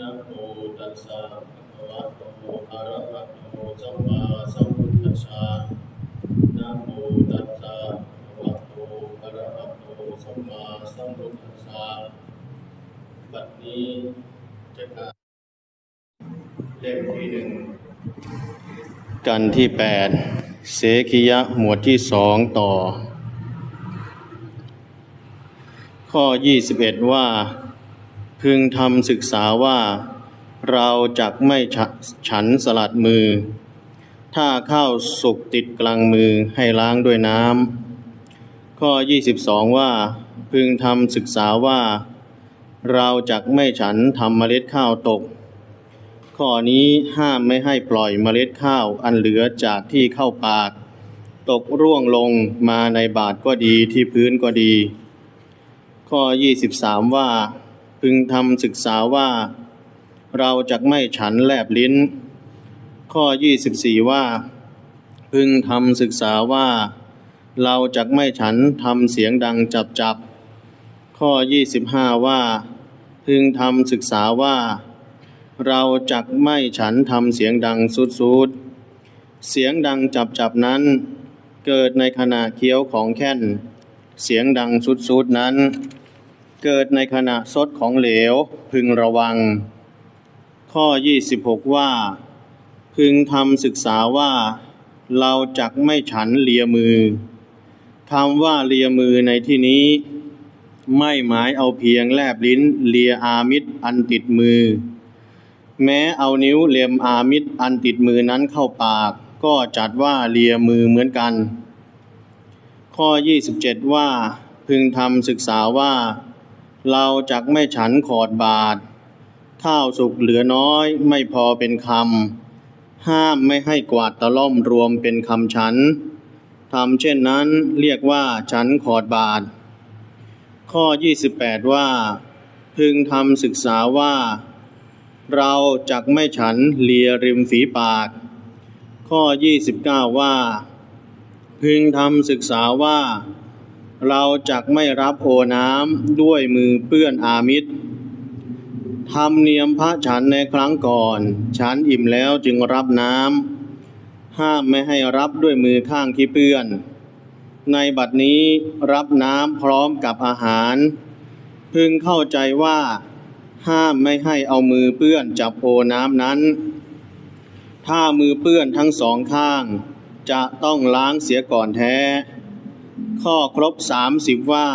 นะโมตัสสะภะคะวะโตอะระหะโตสัมมาสัมพุทธัสสะนะโมตัสสะภะคะวะโตอะระหะโตสัมมาสัมพุทธัสสะบัดนี้จะกล่าวเล่มที่หนึ่งกันที่แปดเสกิยะหมวดที่สองต่อ ข้อ 21 ว่า พึงทำศึกษาว่า เราจักไม่ฉ,ฉันสลัดมือ ถ้าข้าวสุกติดกลางมือให้ล้างด้วยน้ำข้อ 22 ว่า พึงทำศึกษาว่า เราจักไม่ฉันทำเมล็ดข้าวตก ข้อนี้ห้ามไม่ให้ปล่อยเมล็ดข้าวอันเหลือจากที่เข้าปากตกร่วงลงมาในบาทก็ดีที่พื้นก็ดี ข้อ 23 ว่า พึงทำศึกษาว่า เราจะไม่ฉันแลบลิ้น ข้อ 24 ว่า พึงทำศึกษาว่า เราจะไม่ฉันทำเสียงดังจับจับข้อ 25 ว่า พึงทำศึกษาว่า เราจักไม่ฉันทำเสียงดังสุดสุดๆเสียงดังจับจับนั้น เกิดในขณะเคี้ยวของแค่น เสียงดังสุดสุดๆนั้น เกิดในขณะซดของเหลวพึงระวัง ข้อ 26 ว่า พึงทำศึกษาว่า เราจักไม่ฉันเลียมือคำว่าเลียมือในที่นี้ ไม่หมายเอาเพียงแลบลิ้นเลียอามิตรอันติดมือ แม้เอานิ้วเลียมอามิตรอันติดมือนั้นเข้าปาก ก็จัดว่าเลียมือเหมือนกัน ข้อ 27 ว่า พึงทำศึกษาว่า เราจักไม่ฉันขอดบาทข้าวสุกเหลือน้อยไม่พอเป็นคำ ห้ามไม่ให้กวาดตะล่อมรวมเป็นคำฉันทำเช่นนั้นเรียกว่าฉันขอดบาท ข้อ 28 ว่า พึงทำศึกษาว่า เราจักไม่ฉันเลียริมฝีปาก ข้อ 29 ว่า พึงทำศึกษาว่า เราจักไม่รับโอน้ำด้วยมือเปื้อนอามิตรทำเนียมพระฉันในครั้งก่อน ฉันอิ่มแล้วจึงรับน้ำห้ามไม่ให้รับด้วยมือข้างที่เปื้อน ในบัดนี้รับน้ำพร้อมกับอาหาร พึงเข้าใจว่า ห้ามไม่ให้เอามือเปื้อนจับโอน้ำนั้น ถ้ามือเปื้อนทั้งสองข้าง จะต้องล้างเสียก่อนแท้ ข้อครบสามสิบว่า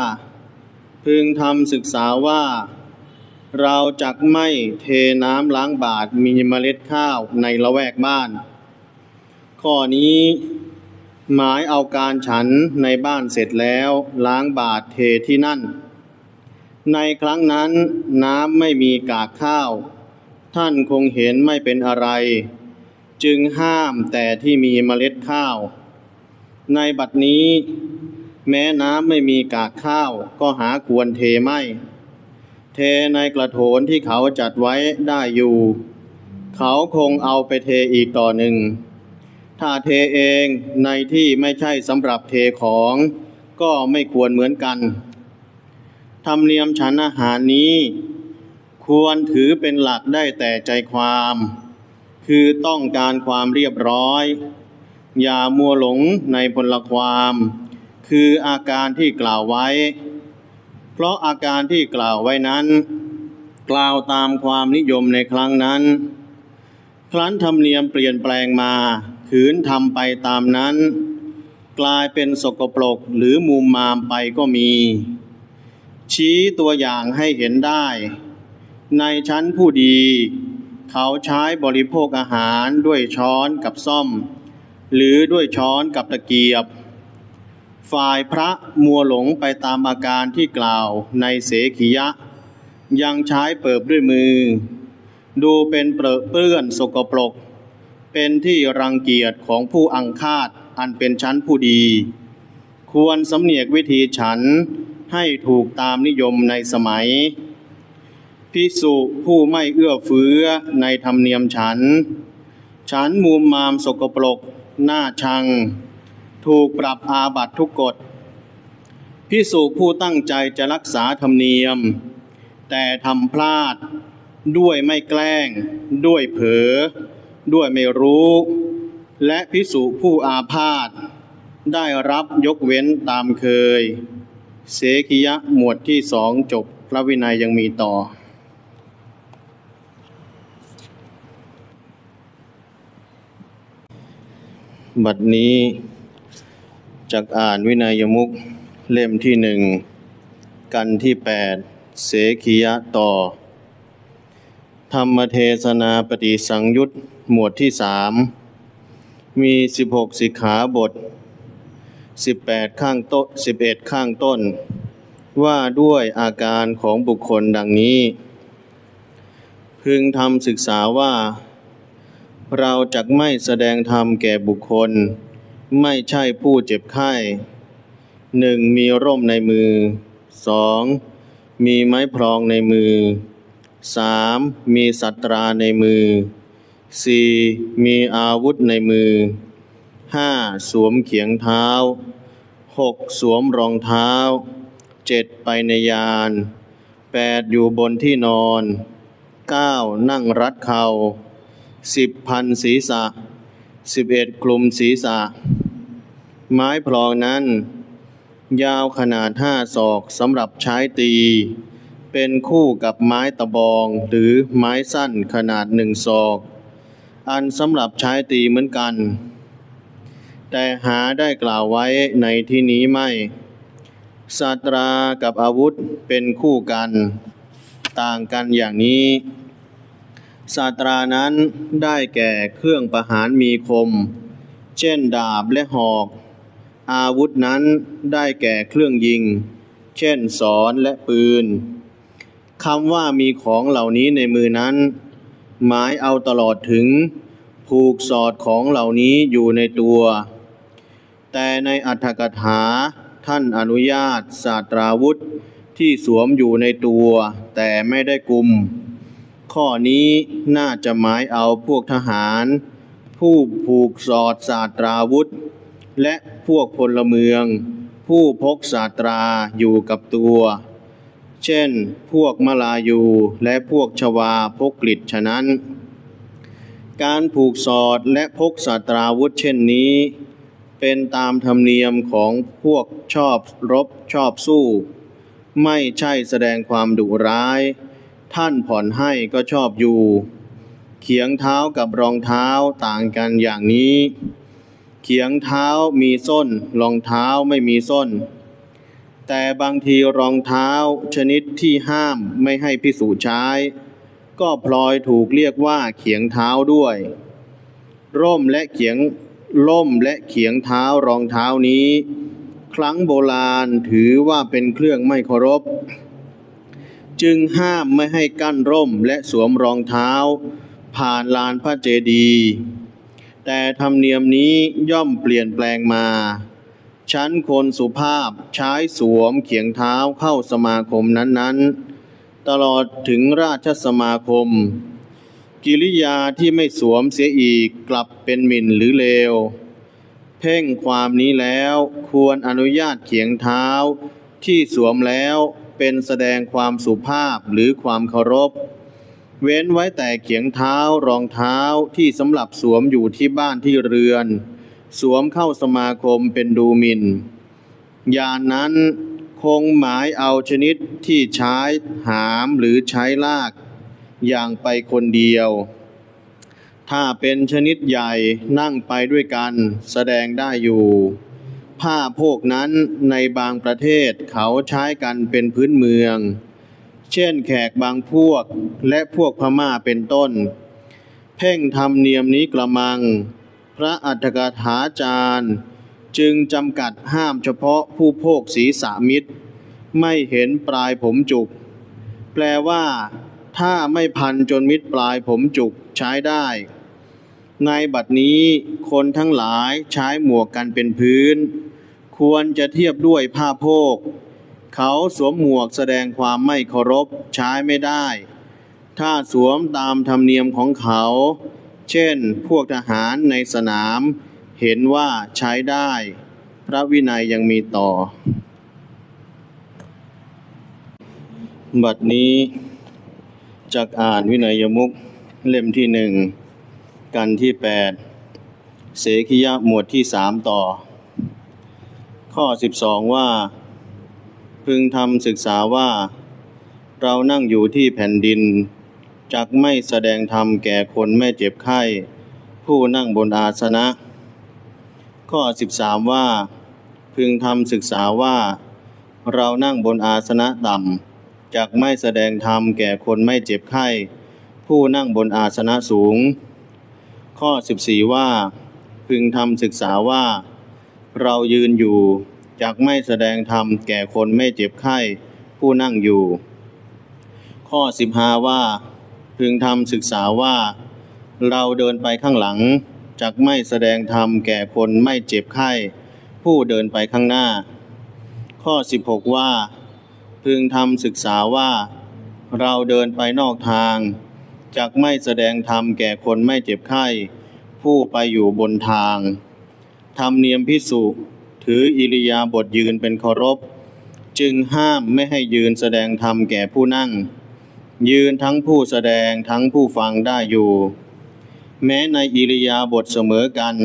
พึงทำศึกษาว่า เราจักไม่เทน้ำล้างบาทมีเมล็ดข้าวในละแวกบ้าน ข้อนี้หมายเอาการฉันในบ้านเสร็จแล้วล้างบาทเทที่นั่น ในครั้งนั้นน้ำไม่มีกากข้าว ท่านคงเห็นไม่เป็นอะไร จึงห้ามแต่ที่มีเมล็ดข้าว ในบัดนี้ แม้น้ำไม่มีกากข้าวก็หาควรเทไม่ เทในกระโถนที่เขาจัดไว้ได้อยู่ เขาคงเอาไปเทอีกต่อหนึ่ง ถ้าเทเองในที่ไม่ใช่สำหรับเทของก็ไม่ควรเหมือนกันธรรมเนียมฉันอาหารนี้ ควรถือเป็นหลักได้แต่ใจความ คือต้องการความเรียบร้อย อย่ามัวหลงในพลความ คืออาการที่กล่าวไว้ เพราะอาการที่กล่าวไว้นั้น กล่าวตามความนิยมในครั้งนั้น ครั้นธรรมเนียมเปลี่ยนแปลงมา ขืนทำไปตามนั้น กลายเป็นสกปรกหรือมุมมามไปก็มี ชี้ตัวอย่างให้เห็นได้ ในชั้นผู้ดี เขาใช้บริโภคอาหารด้วยช้อนกับซ่อม หรือด้วยช้อนกับตะเกียบ ฝ่ายพระมัวหลงไปตามอาการที่กล่าวในเสขียะ ยังใช้เปิบด้วยมือ ดูเป็นเปรอะเปื้อนสกปรก เป็นที่รังเกียจของผู้อังคาดอันเป็นชั้นผู้ดี ควรสำเนียกวิธีฉันให้ถูกตามนิยมในสมัย พิสุผู้ไม่เอื้อเฟื้อในธรรมเนียมฉัน ฉันมุมมามสกปรกหน้าชัง ถูกปรับอาบัตทุกกฎพิสุผู้ตั้งใจจะรักษาธรรมเนียม แต่ทำพลาดด้วยไม่แกล้ง ด้วยเผลอด้วยไม่รู้ และพิสุผู้อาพาธได้รับยกเว้นตามเคย เสกิยะหมวดที่สองจบพระวินัยยังมีต่อบัดนี้ จากอ่านวินัยมุกเล่มที่หนึ่งกันที่แปดเสขียะต่อ ธรรมเทศนาปฏิสังยุตหมวดที่สามมีสิบหกสิกขาบทสิบแปดข้างโต๊ะสิบเอ็ดข้างต้น ว่าด้วยอาการของบุคคลดังนี้ พึงทำศึกษาว่า เราจะไม่แสดงธรรมแก่บุคคล ไม่ใช่ผู้เจ็บไข้หนึ่งมีร่มในมือสองมีไม้พรองในมือสามมีสัตราในมือสี่มีอาวุธในมือห้าสวมเขียงเท้าหกสวมรองเท้าเจ็ดไปในยานแปดอยู่บนที่นอนเก้านั่งรัดเข่าสิบพันศีรษะสิบเอ็ดกลุ่มศีรษะ ไม้พลองนั้น ยาวขนาดห้าศอกสำหรับใช้ตี เป็นคู่กับไม้ตะบองหรือไม้สั้นขนาดหนึ่งศอก อันสำหรับใช้ตีเหมือนกัน แต่หาได้กล่าวไว้ในที่นี้ไม่ศาตรากับอาวุธเป็นคู่กัน ต่างกันอย่างนี้ศาตรานั้นได้แก่เครื่องประหารมีคม เช่นดาบและหอก อาวุธนั้นได้แก่เครื่องยิง เช่นสอนและปืนคำว่ามีของเหล่านี้ในมือนั้น หมายเอาตลอดถึง ผูกสอดของเหล่านี้อยู่ในตัว แต่ในอัตถกถาท่านอนุญาตศาสตราวุธที่สวมอยู่ในตัว แต่ไม่ได้กุมข้อนี้น่าจะหมายเอาพวกทหาร ผู้ผูกสอดศาสตราวุธ และ พวกพลเมือง ผู้พกศาตราอยู่กับตัว เช่น พวกมลายูและพวกชวาพกกฤษฉะนั้น การผูกสอดและพกศาตราวุธเช่นนี้ เป็นตามธรรมเนียมของพวกชอบรบชอบสู้ ไม่ใช่แสดงความดุร้าย ท่านผ่อนให้ก็ชอบอยู่ เขียงเท้ากับรองเท้าต่างกันอย่างนี้ เขียงเท้ามีส้น รองเท้าไม่มีส้น แต่บางทีรองเท้าชนิดที่ห้ามไม่ให้พิสูจใช้ ก็พลอยถูกเรียกว่าเขียงเท้าด้วย ร่มและเขียงล่มและเขียงเท้ารองเท้านี้ ครั้งโบราณถือว่าเป็นเครื่องไม่เคารพ จึงห้ามไม่ให้กั้นร่มและสวมรองเท้า ผ่านลานพระเจดีย์ แต่ธรรมเนียมนี้ย่อมเปลี่ยนแปลงมา ชั้นคนสุภาพใช้สวมเขียงเท้าเข้าสมาคมนั้นๆ ตลอดถึงราชสมาคม กิริยาที่ไม่สวมเสียอีกกลับเป็นหมิ่นหรือเลว เพ่งความนี้แล้วควรอนุญาตเขียงเท้า ที่สวมแล้วเป็นแสดงความสุภาพหรือความเคารพ เว้นไว้แต่เขียงเท้ารองเท้าที่สำหรับสวมอยู่ที่บ้านที่เรือน สวมเข้าสมาคมเป็นดูมินอย่างนั้นคงหมายเอาชนิดที่ใช้หามหรือใช้ลาก อย่างไปคนเดียว ถ้าเป็นชนิดใหญ่นั่งไปด้วยกันแสดงได้อยู่ ผ้าโพกนั้นในบางประเทศเขาใช้กันเป็นพื้นเมือง เช่นแขกบางพวกและพวกพม่าเป็นต้น เพ่งทำเนียมนี้กระมัง พระอัฏฐกถาจารย์ จึงจำกัดห้ามเฉพาะผู้โพกศีรษะมิตร ไม่เห็นปลายผมจุก แปลว่าถ้าไม่พันจนมิดปลายผมจุกใช้ได้ ในบัดนี้คนทั้งหลายใช้หมวกกันเป็นพื้น ควรจะเทียบด้วยผ้าโพก เขาสวมหมวกแสดงความไม่เคารพใช้ไม่ได้ ถ้าสวมตามธรรมเนียมของเขา เช่นพวกทหารในสนาม เห็นว่าใช้ได้ พระวินัยยังมีต่อ บัดนี้จากอ่านวินัยมุกเล่มที่หนึ่งกันที่แปดเสขียะหมวดที่สามต่อ ข้อสิบสองว่า พึงทำศึกษาว่า เรานั่งอยู่ที่แผ่นดินจักไม่แสดงธรรมแก่คนไม่เจ็บไข้ ผู้นั่งบนอาสนะ ข้อสิบสามว่า พึงทำศึกษาว่า เรานั่งบนอาสนะต่ำจักไม่แสดงธรรมแก่คนไม่เจ็บไข้ ผู้นั่งบนอาสนะสูง ข้อสิบสี่ว่า พึงทำศึกษาว่า เรายืนอยู่ จักไม่แสดงธรรมแก่คนไม่เจ็บไข้ผู้นั่งอยู่ ข้อสิบห้าว่า พึงทำศึกษาว่า เราเดินไปข้างหลังจักไม่แสดงธรรมแก่คนไม่เจ็บไข้ผู้เดินไปข้างหน้า ข้อ 16 ว่า พึงทำศึกษาว่า เราเดินไปนอกทางจักไม่แสดงธรรมแก่คนไม่เจ็บไข้ผู้ไปอยู่บนทาง ธรรมเนียมพิสุ ถืออิริยาบถยืนเป็นเคารพ จึงห้ามไม่ให้ยืนแสดงธรรมแก่ผู้นั่ง ยืนทั้งผู้แสดงทั้งผู้ฟังได้อยู่ แม้ในอิริยาบถเสมอกัน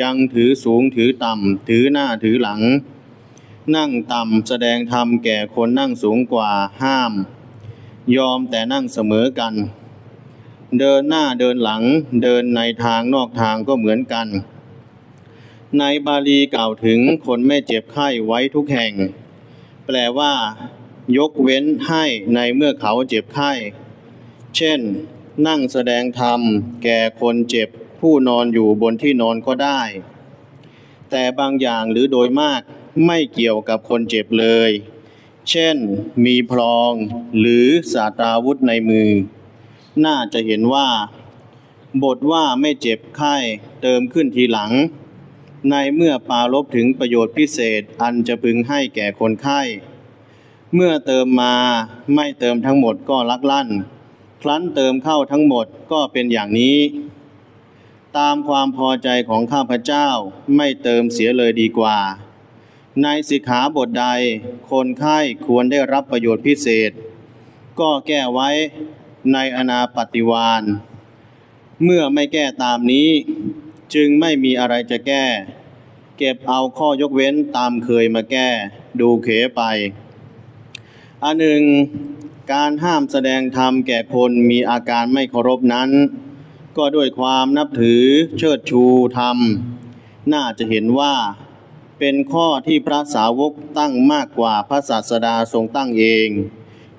ยังถือสูงถือต่ำ ถือหน้าถือหลัง นั่งต่ำแสดงธรรมแก่คนนั่งสูงกว่าห้าม ยอมแต่นั่งเสมอกันเดินหน้าเดินหลังเดินในทางนอกทางก็เหมือนกัน ในบาลีกล่าวถึงคนไม่เจ็บไข้ไว้ทุกแห่ง แปลว่า ยกเว้นให้ในเมื่อเขาเจ็บไข้ เช่น นั่งแสดงธรรม แก่คนเจ็บผู้นอนอยู่บนที่นอนก็ได้ แต่บางอย่างหรือโดยมากไม่เกี่ยวกับคนเจ็บเลย เช่น มีพลองหรือสาตราวุธในมือ น่าจะเห็นว่า บทว่าไม่เจ็บไข้เติมขึ้นทีหลัง ในเมื่อปารบถึงประโยชน์พิเศษอันจะพึงให้แก่คนไข้ เมื่อเติมมาไม่เติมทั้งหมดก็ลักลั่น ครั้นเติมเข้าทั้งหมดก็เป็นอย่างนี้ ตามความพอใจของข้าพเจ้าไม่เติมเสียเลยดีกว่า ในสิกขาบทใด คนไข้ควรได้รับประโยชน์พิเศษ ก็แก้ไว้ในอนาปฏิวานเมื่อไม่แก้ตามนี้ จึงไม่มีอะไรจะแก้ เก็บเอาข้อยกเว้นตามเคยมาแก้ ดูเขไป อันหนึ่ง การห้ามแสดงธรรมแก่คนมีอาการไม่เคารพนั้น ก็ด้วยความนับถือเชิดชูธรรม น่าจะเห็นว่าเป็นข้อที่พระสาวกตั้งมากกว่าพระศาสดาทรงตั้งเอง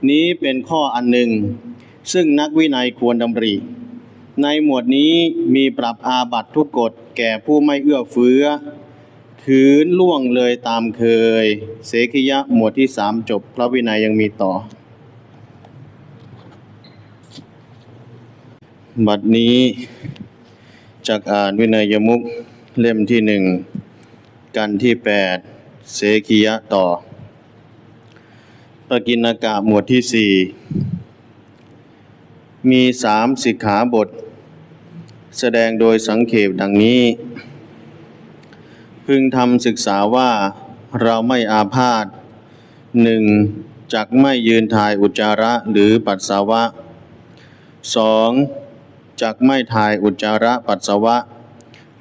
นี้เป็นข้ออันหนึ่ง ซึ่งนักวินัยควรดำริ ในหมวดนี้มีปรับอาบัตทุกกฎแก่ผู้ไม่เอื้อเฟื้อขืนล่วงเลยตามเคย เสขิยะหมวดที่สามจบ พระวินัยยังมีต่อ บัดนี้จากอ่านวินัยมุกเล่มที่หนึ่งกันที่แปดเสขียะต่อ ปกิณกะหมวดที่สี่มีสามสิกขาบท แสดงโดยสังเขปดังนี้ พึงทำศึกษาว่าเราไม่อาพาธหนึ่งจักไม่ยืนถ่ายอุจจาระหรือปัสสาวะสองจักไม่ถ่ายอุจจาระปัสสาวะ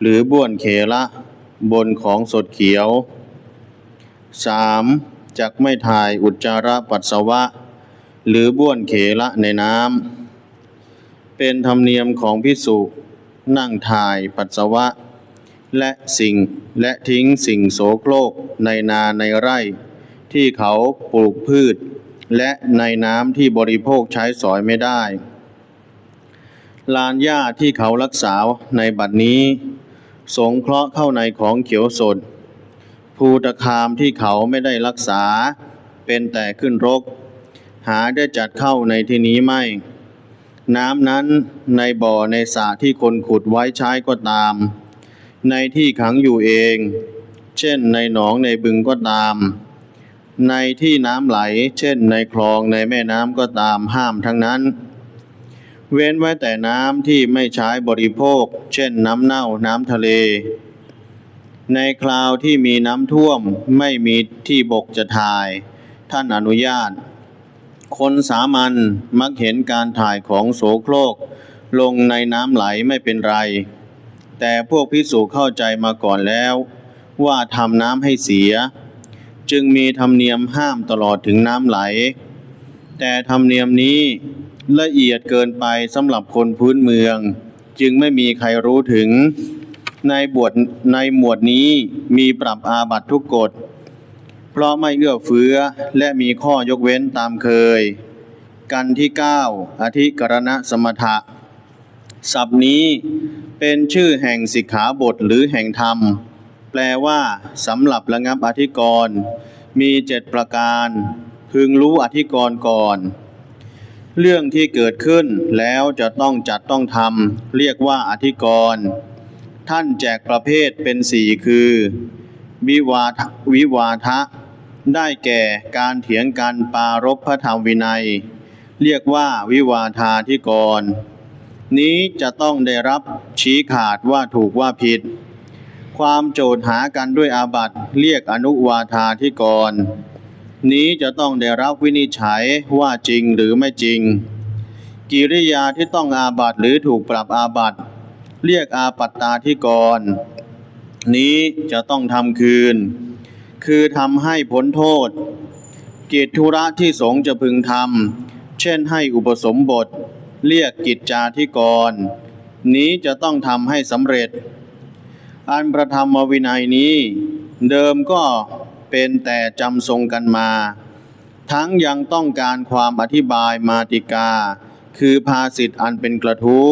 หรือบ้วนเขละบนของสดเขียวสามจักไม่ถ่ายอุจจาระปัสสาวะ หรือบ้วนเขละในน้ำ เป็นธรรมเนียมของพิสุ นั่งถ่ายปัสสาวะ และสิ่งและทิ้งสิ่งโสโครกในนาในไร่ ที่เขาปลูกพืช และในน้ำที่บริโภคใช้สอยไม่ได้ ลานหญ้าที่เขารักษาในบัดนี้ สงเคราะห์เข้าในของเขียวสด ภูตคามที่เขาไม่ได้รักษาเป็นแต่ขึ้นรก หาได้จัดเข้าในที่นี้ไม่ น้ำนั้นในบ่อในสระที่คนขุดไว้ใช้ก็ตาม ในที่ขังอยู่เอง เช่นในหนองในบึงก็ตาม ในที่น้ำไหล เช่นในคลองในแม่น้ำก็ตามห้ามทั้งนั้น เว้นไว้แต่น้ำที่ไม่ใช้บริโภค เช่นน้ำเน่าน้ำทะเล ในคราวที่มีน้ำท่วมไม่มีที่บกจะทาย ท่านอนุญาต คนสามัญมักเห็นการถ่ายของโสโครก ลงในน้ำไหลไม่เป็นไร แต่พวกพิสูจเข้าใจมาก่อนแล้ว ว่าทำน้ำให้เสีย จึงมีธรรมเนียมห้ามตลอดถึงน้ำไหล แต่ธรรมเนียมนี้ละเอียดเกินไปสำหรับคนพื้นเมือง จึงไม่มีใครรู้ถึงในบวชในหมวดนี้มีปรับอาบัตทุกกฎ เพราะไม่เอื้อเฟื้อและมีข้อยกเว้นตามเคย กันที่ 9 อธิกรณะสมถะศัพท์นี้เป็นชื่อแห่งสิกขาบทหรือแห่งธรรม แปลว่าสำหรับระงับอธิกรณ์มีเจ็ดประการ พึงรู้อธิกรณ์ก่อน เรื่องที่เกิดขึ้นแล้วจะต้องจัดต้องทำเรียกว่าอธิกรณ์ท่านแจกประเภทเป็นสี่คือ วิวาทวิวาทะ ได้แก่การเถียงกันปารบพระธรรมวินัย เรียกว่าวิวาทาธิกร นี้จะต้องได้รับชี้ขาดว่าถูกว่าผิด ความโจทหากันด้วยอาบัตเรียกอนุวาทาธิกร นี้จะต้องได้รับวินิจฉัยว่าจริงหรือไม่จริง กิริยาที่ต้องอาบัตหรือถูกปรับอาบัตเรียกอาปัตตาธิกร นี้จะต้องทำคืน คือทำให้พ้นโทษ กิจธุระที่สงฆ์จะพึงทำเช่นให้อุปสมบท เรียกกิจจาธิกร นี้จะต้องทำให้สำเร็จ อันประธรรมวินัยนี้ เดิมก็เป็นแต่จำทรงกันมา ทั้งยังต้องการความอธิบายมาติกา คือภาสิทธิ์อันเป็นกระทู้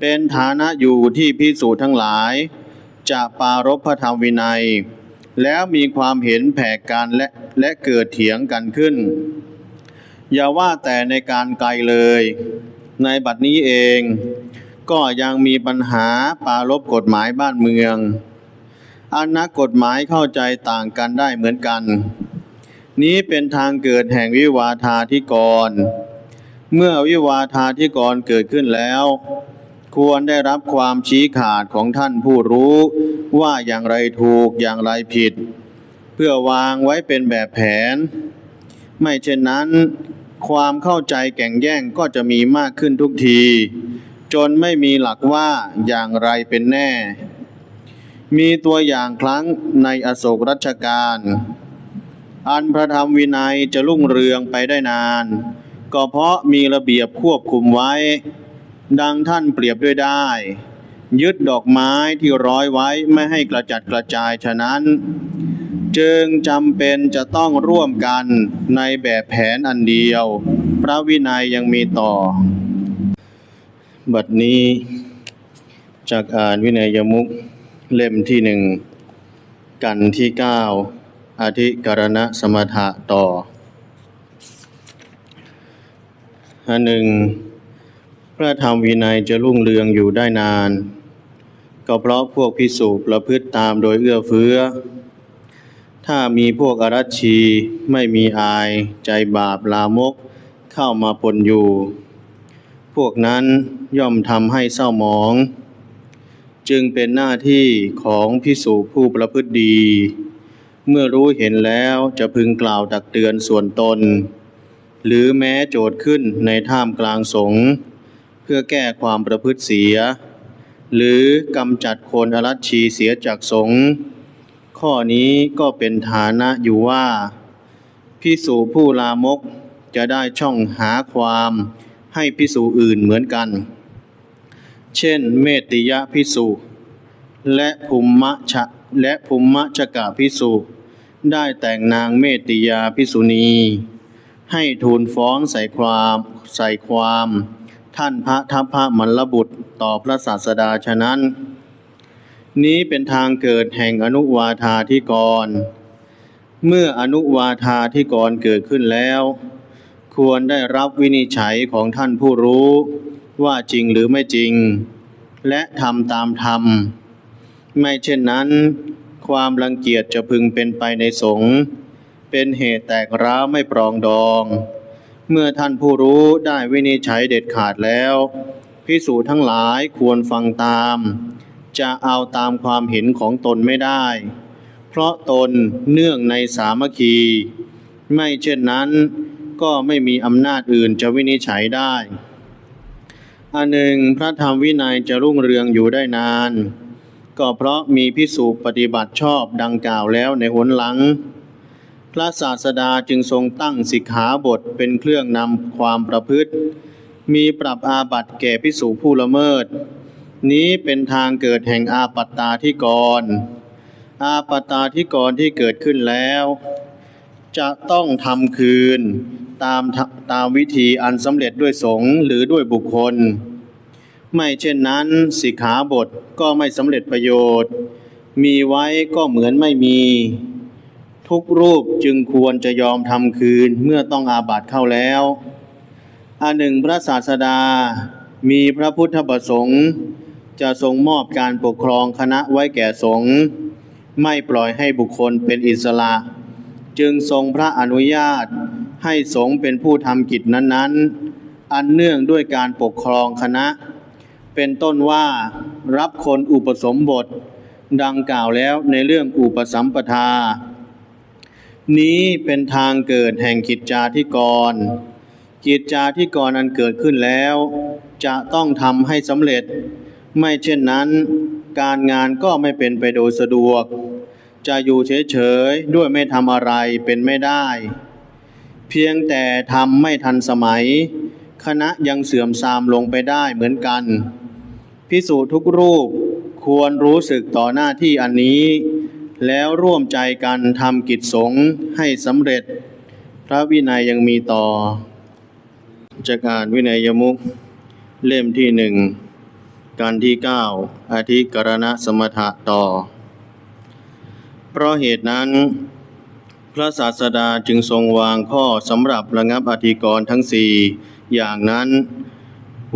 เป็นฐานะอยู่ที่พิสูจน์ทั้งหลายจะปารบพระธรรมวินัย แล้วมีความเห็นแผกกันและและเกิดเถียงกันขึ้น อย่าว่าแต่ในการไกลเลย ในบัดนี้เอง ก็ยังมีปัญหาปารบกฎหมายบ้านเมืองอันนักกฎหมายเข้าใจต่างกันได้เหมือนกัน นี้เป็นทางเกิดแห่งวิวาทาธิกร เมื่อวิวาทาธิกรเกิดขึ้นแล้ว ควรได้รับความชี้ขาดของท่านผู้รู้ ว่าอย่างไรถูกอย่างไรผิด เพื่อวางไว้เป็นแบบแผน ไม่เช่นนั้น ความเข้าใจแก่งแย่งก็จะมีมากขึ้นทุกที จนไม่มีหลักว่าอย่างไรเป็นแน่ มีตัวอย่างครั้งในอโศกรัชกาลอันพระธรรมวินัยจะรุ่งเรืองไปได้นาน ก็เพราะมีระเบียบควบคุมไว้ ดังท่านเปรียบด้วยได้ ยึดดอกไม้ที่ร้อยไว้ไม่ให้กระจัดกระจายฉะนั้น จึงจำเป็นจะต้องร่วมกันในแบบแผนอันเดียว พระวินัยยังมีต่อ บัดนี้จากอ่านวินัยยมุกเล่มที่หนึ่งกันที่เก้าอธิกรณะสมถะต่ออันหนึ่ง พระธรรมวินัยจะรุ่งเรืองอยู่ได้นาน ก็เพราะพวกพิสูจประพฤติตามโดยเอื้อเฟื้อ ถ้ามีพวกอรัชชีไม่มีอายใจบาปลามกเข้ามาปนอยู่ พวกนั้นย่อมทำให้เศร้าหมอง จึงเป็นหน้าที่ของพิสูจผู้ประพฤติดี เมื่อรู้เห็นแล้วจะพึงกล่าวตักเตือนส่วนตน หรือแม้โจทย์ขึ้นในท่ามกลางสงฆ์ เพื่อแก้ความประพฤติเสีย หรือกำจัดคนอรัชชีเสียจากสงฆ์ข้อนี้ก็เป็นฐานะอยู่ว่าพิสูผู้ลามกจะได้ช่องหาความให้พิสูอื่นเหมือนกัน เช่น เมติยะพิสุและภูมมะชะและภูมมะชกะพิสุได้แต่งนางเมตติยาพิสุณี ให้ทูลฟ้องใส่ความใส่ความ ท่านพระทัพพระมลบุตรต่อพระศาสดาฉะนั้น นี้เป็นทางเกิดแห่งอนุวาธาธิกร เมื่ออนุวาธาธิกรเกิดขึ้นแล้ว ควรได้รับวินิจฉัยของท่านผู้รู้ว่าจริงหรือไม่จริง และทำตามธรรม ไม่เช่นนั้น ความรังเกียจจะพึงเป็นไปในสงฆ์เป็นเหตุแตกร้าวไม่ปรองดอง เมื่อท่านผู้รู้ได้วินิจฉัยเด็ดขาดแล้วพิสูจน์ทั้งหลายควรฟังตาม จะเอาตามความเห็นของตนไม่ได้ เพราะตนเนื่องในสามัคคี ไม่เช่นนั้นก็ไม่มีอำนาจอื่นจะวินิจฉัยได้ อันหนึ่งพระธรรมวินัยจะรุ่งเรืองอยู่ได้นาน ก็เพราะมีพิสูจปฏิบัติชอบดังกล่าวแล้วในหนหลัง พระศาสดาจึงทรงตั้งสิกขาบทเป็นเครื่องนำความประพฤติ มีปรับอาบัติแก่พิสูผู้ละเมิด นี้เป็นทางเกิดแห่งอาปัตตาธิกร อาปัตตาธิกรที่เกิดขึ้นแล้ว จะต้องทำคืนตามตามวิธีอันสำเร็จด้วยสงฆ์หรือด้วยบุคคล ไม่เช่นนั้นสิกขาบทก็ไม่สำเร็จประโยชน์ มีไว้ก็เหมือนไม่มี ทุกรูปจึงควรจะยอมทำคืนเมื่อต้องอาบัติเข้าแล้วอันหนึ่งพระศาสดา มีพระพุทธประสงค์ จะทรงมอบการปกครองคณะไว้แก่สงฆ์ไม่ปล่อยให้บุคคลเป็นอิสระ จึงทรงพระอนุญาตให้สงฆ์เป็นผู้ทำกิจนั้นๆ อันเนื่องด้วยการปกครองคณะ เป็นต้นว่ารับคนอุปสมบท ดังกล่าวแล้วในเรื่องอุปสัมปทา นี้เป็นทางเกิดแห่งกิจจาธิกร กิจจาธิกรอันเกิดขึ้นแล้ว จะต้องทำให้สำเร็จ ไม่เช่นนั้น การงานก็ไม่เป็นไปโดยสะดวก จะอยู่เฉยๆด้วยไม่ทำอะไรเป็นไม่ได้ เพียงแต่ทำไม่ทันสมัย คณะยังเสื่อมทรามลงไปได้เหมือนกัน พิสูจน์ทุกรูปควรรู้สึกต่อหน้าที่อันนี้ แล้วร่วมใจกันทำกิจสงฆ์ให้สำเร็จ พระวินัยยังมีต่อจากการวินัยยมุกเล่มที่หนึ่งการที่เก้าอธิกรณสมถะต่อ เพราะเหตุนั้น พระศาสดาจึงทรงวางข้อสำหรับระงับอธิกรณ์ทั้งสี่อย่างนั้น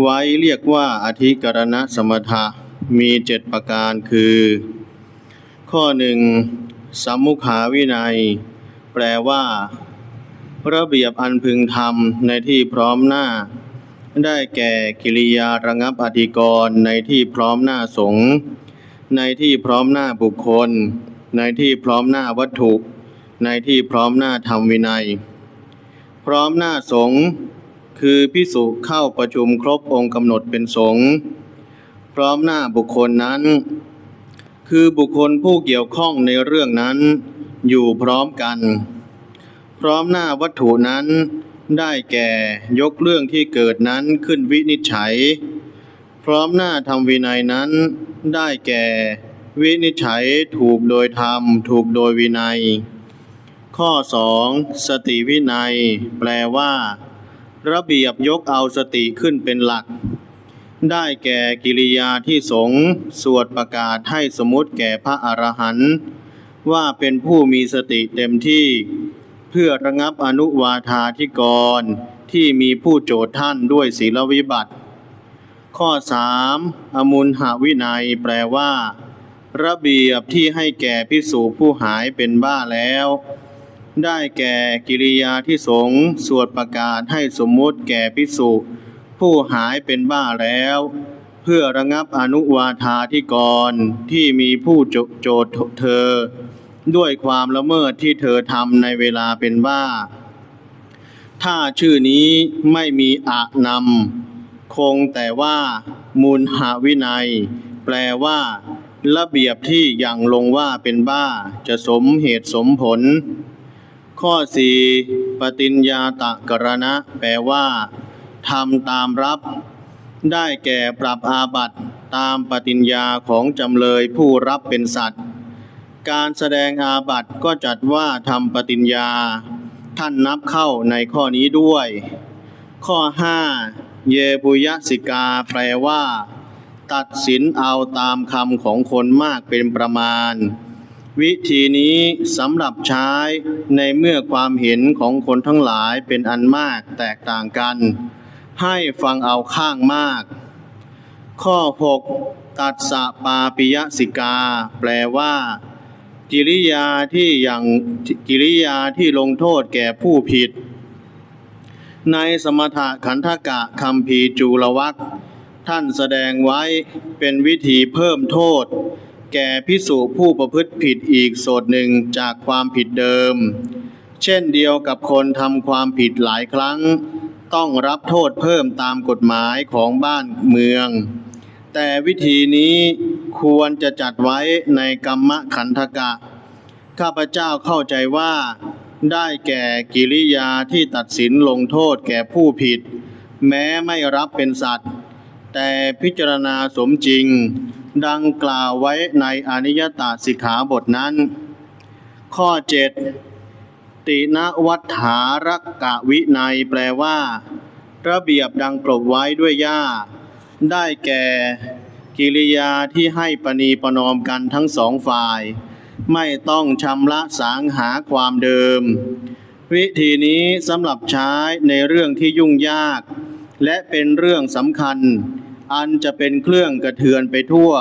ไว้เรียกว่าอธิกรณสมถะมีเจ็ดประการคือ ข้อหนึ่งสัมมุขาวินัย แปลว่า ระเบียบอันพึงทำในที่พร้อมหน้า ได้แก่กิริยาระงับอธิกรณ์ในที่พร้อมหน้าสงฆ์ในที่พร้อมหน้าบุคคล ในที่พร้อมหน้าวัตถุ ในที่พร้อมหน้าธรรมวินัย พร้อมหน้าสงฆ์คือพิสุเข้าประชุมครบองค์กำหนดเป็นสงฆ์พร้อมหน้าบุคคลนั้น คือบุคคลผู้เกี่ยวข้องในเรื่องนั้น อยู่พร้อมกัน พร้อมหน้าวัตถุนั้น ได้แก่ยกเรื่องที่เกิดนั้นขึ้นวินิจฉัย พร้อมหน้าทำวินัยนั้น ได้แก่วินิจฉัยถูกโดยธรรม ถูกโดยวินัย ข้อสองสติวินัย แปลว่า ระเบียบยกเอาสติขึ้นเป็นหลัก ได้แก่กิริยาที่สงสวดประกาศให้สมมติแก่พระอรหันต์ว่าเป็นผู้มีสติเต็มที่ เพื่อระงับอนุวาธาธิกร ที่มีผู้โจทย์ท่านด้วยศีลวิบัติ ข้อสามอมุลหาวินัยแปลว่า ระเบียบที่ให้แก่พิสูจผู้หายเป็นบ้าแล้ว ได้แก่กิริยาที่สงสวดประกาศให้สมมติแก่พิสุ ผู้หายเป็นบ้าแล้ว เพื่อระงับอนุวาธาธิกรที่มีผู้โจโจทย์เธอ ด้วยความละเมิดที่เธอทำในเวลาเป็นบ้า ถ้าชื่อนี้ไม่มีอะนำคงแต่ว่า มูลหาวินัย แปลว่า ระเบียบที่ยังลงว่าเป็นบ้า จะสมเหตุสมผล ข้อสี่ปฏิญญาตะกรณะ แปลว่า ทำตามรับ ได้แก่ปรับอาบัติตามปฏิญญาของจำเลยผู้รับเป็นสัตว์ การแสดงอาบัติก็จัดว่าทำปฏิญญา ท่านนับเข้าในข้อนี้ด้วย ข้อ 5 เยปุยสิกาแปลว่า ตัดสินเอาตามคำของคนมากเป็นประมาณ วิธีนี้สำหรับใช้ในเมื่อความเห็นของคนทั้งหลายเป็นอันมากแตกต่างกัน ให้ฟังเอาข้างมาก ข้อ 6 ตัดสะปาปิยสิกา แปลว่า กิริยาที่อย่างกิริยาที่ลงโทษแก่ผู้ผิด ในสมถะขันธกะคำพีจูลวักท่านแสดงไว้เป็นวิธีเพิ่มโทษ แก่พิสุผู้ประพฤติผิดอีกโสดหนึ่งจากความผิดเดิม เช่นเดียวกับคนทำความผิดหลายครั้ง ต้องรับโทษเพิ่มตามกฎหมายของบ้านเมือง แต่วิธีนี้ควรจะจัดไว้ในกรรมขันธกะ ข้าพเจ้าเข้าใจว่า ได้แก่กิริยาที่ตัดสินลงโทษแก่ผู้ผิด แม้ไม่รับเป็นสัตว์ แต่พิจารณาสมจริง ดังกล่าวไว้ในอนิยตาสิกขาบทนั้น ข้อ 7 ตินวัฏฐารักะวินัยแปลว่า ระเบียบดังกลบไว้ด้วยหญ้า ได้แก่ กิริยาที่ให้ปณีประนอมกันทั้งสองฝ่าย ไม่ต้องชำระสางหาความเดิม วิธีนี้สำหรับใช้ในเรื่องที่ยุ่งยาก และเป็นเรื่องสำคัญ อันจะเป็นเครื่องกระเทือนไปทั่ว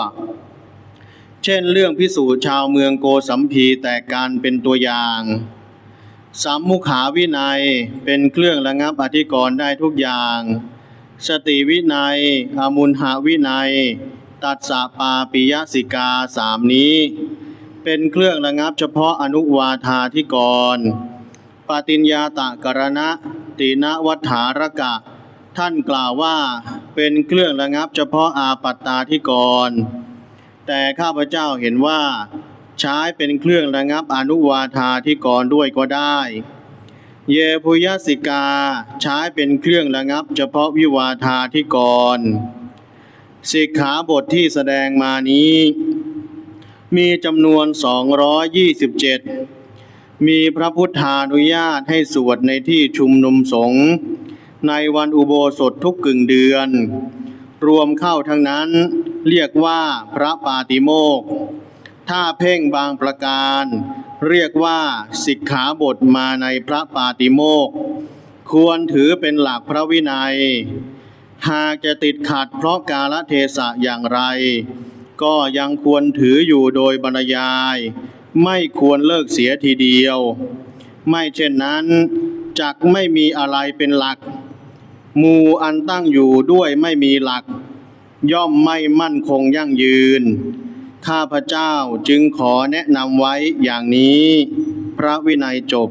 เช่นเรื่องพิสูจน์ชาวเมืองโกสัมพีแต่การเป็นตัวอย่าง สัมมุขาวินัยเป็นเครื่องระงับอธิกรณ์ได้ทุกอย่าง สติวินัยอมุลหาวินัย ตัดสะปาปิยสิกาสามนี้ เป็นเครื่องระงับเฉพาะอนุวาธาธิกรปาติญญาตะกรณะตินวัฏฐารกะ ท่านกล่าวว่าเป็นเครื่องระงับเฉพาะอาปัตตาธิกร แต่ข้าพเจ้าเห็นว่า ใช้เป็นเครื่องระงับอนุวาธาธิกรด้วยก็ได้ เยพุยสิกาใช้เป็นเครื่องระงับเฉพาะวิวาทาธิกรสิกขาบทที่แสดงมานี้ มีจำนวน 227 มีพระพุทธานุญาตให้สวดในที่ชุมนุมสงฆ์ในวันอุโบสถทุกกึ่งเดือน รวมเข้าทั้งนั้นเรียกว่าพระปาติโมกข์ ถ้าเพ่งบางประการ เรียกว่าสิกขาบทมาในพระปาติโมกควรถือเป็นหลักพระวินัย หากจะติดขัดเพราะกาลเทศะอย่างไร ก็ยังควรถืออยู่โดยบรรยาย ไม่ควรเลิกเสียทีเดียว ไม่เช่นนั้นจักไม่มีอะไรเป็นหลักมูอันตั้งอยู่ด้วยไม่มีหลัก ย่อมไม่มั่นคงยั่งยืน ข้าพเจ้าจึงขอแนะนำไว้อย่างนี้ พระวินัยจบ